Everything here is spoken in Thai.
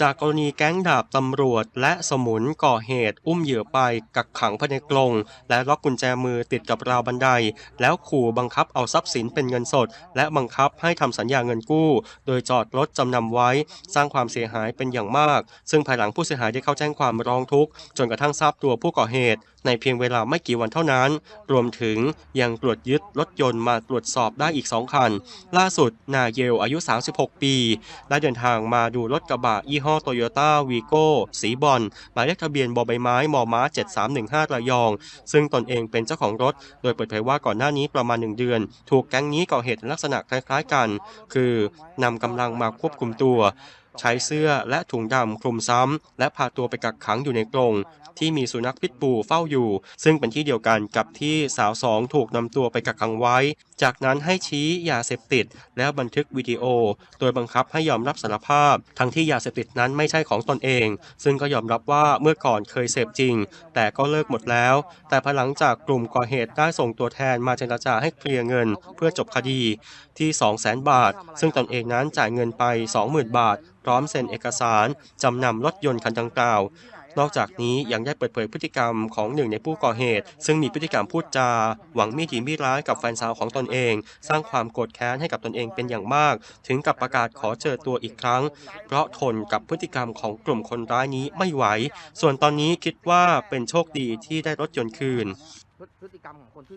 จากกรณีแก๊งดาบตำรวจและสมุนก่อเหตุ อุ้มเหยื่อไปกักขังภายในกรงและล็อกกุญแจมือติดกับราวบันได แล้วขู่บังคับเอาทรัพย์สินเป็นเงินสด และบังคับให้ทำสัญญาเงินกู้ โดยจอดรถจำนำไว้ สร้างความเสียหายเป็นอย่างมาก ซึ่งภายหลังผู้เสียหายได้เข้าแจ้งความร้องทุกข์จนกระทั่งทราบตัวผู้ก่อเหตุ ในเพียงเวลาไม่กี่วันเท่านั้น รวมถึงยังตรวจยึดรถยนต์มาตรวจสอบได้อีก2คัน ล่าสุดนาเยลอายุ 36 ปี ได้เดินทางมาดูรถกระบะยี่ห้อโตโยต้าวีโก้สีบอลหมายเลขทะเบียนบอใบไม้มอม้า 7315 ระยอง ซึ่งตนเองเป็นเจ้าของรถ โดยเปิดเผยว่าก่อนหน้านี้ประมาณ 1 เดือน ถูกแก๊งนี้ก่อเหตุลักษณะคล้ายๆกัน คือนำกำลังมาควบคุมตัว ใช้เสื้อและถุงดำคลุมซ้ำ และพาตัวไปกักขังอยู่ในกรงที่มีสุนัขพิษบูเฝ้าอยู่ ซึ่งเป็นที่เดียวกันกับที่สาวสองถูกนำตัวไปกักขังไว้ จากนั้นให้ชี้ยาเสพติด แล้วบันทึกวิดีโอ โดยบังคับให้ยอมรับสารภาพ ทั้งที่ยาเสพติดนั้นไม่ใช่ของตนเอง ซึ่งก็ยอมรับว่าเมื่อก่อนเคยเสพจริง แต่ก็เลิกหมดแล้ว แต่ภายหลังจากกลุ่มก่อเหตุได้ส่งตัวแทนมาเจรจาให้เคลียร์เงิน เพื่อจบคดีที่ 200,000 บาท ซึ่งตนเองนั้นจ่ายเงินไป 20,000 บาท พร้อมเซ็นเอกสารจำนำรถยนต์คันดังกล่าว นอกจากนี้ยังได้เปิดเผยพฤติกรรมของหนึ่งในผู้ก่อเหตุ ซึ่งมีพฤติกรรมพูดจา หวังมีดถีมีดร้ายกับแฟนสาวของตนเอง สร้างความโกรธแค้นให้กับตนเองเป็นอย่างมาก ถึงกับประกาศขอเจอตัวอีกครั้ง เพราะทนกับพฤติกรรมของกลุ่มคนร้ายนี้ไม่ไหว ส่วนตอนนี้คิดว่าเป็นโชคดีที่ได้รถยนต์คืนพฤติกรรมของคนที่